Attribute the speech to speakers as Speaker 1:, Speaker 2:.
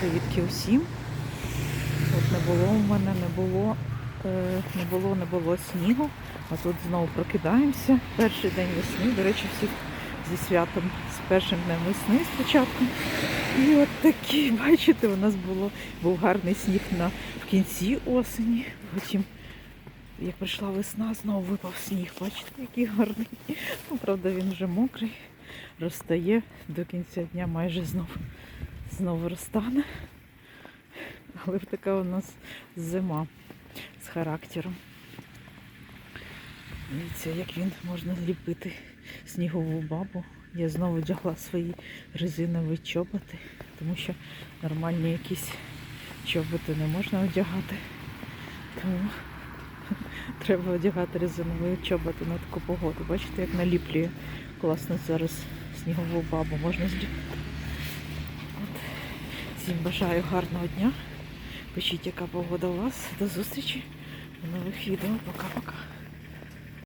Speaker 1: Привітки усім. От не було у мене, не було, е, не було, не було снігу. А тут знову прокидаємося. Перший день весни. До речі, всіх зі святом з першим днем весни спочатку. І от такі, бачите, у нас було, був гарний сніг на, в кінці осені. Потім, як прийшла весна, знову випав сніг. Бачите, який гарний. Ну, правда, він вже мокрий, розтає до кінця дня майже знову, знову розтане. Але така у нас зима з характером. Дивіться, як він можна зліпити снігову бабу. Я знову вдягла свої резинові чоботи, тому що нормальні якісь чоботи не можна одягати. Тому треба одягати резинові чоботи на таку погоду. Бачите, як наліплює класно зараз снігову бабу можна зліпити. Всім бажаю гарного дня. Пишіть, яка погода у вас. До зустрічі в нових відео. Пока-пока.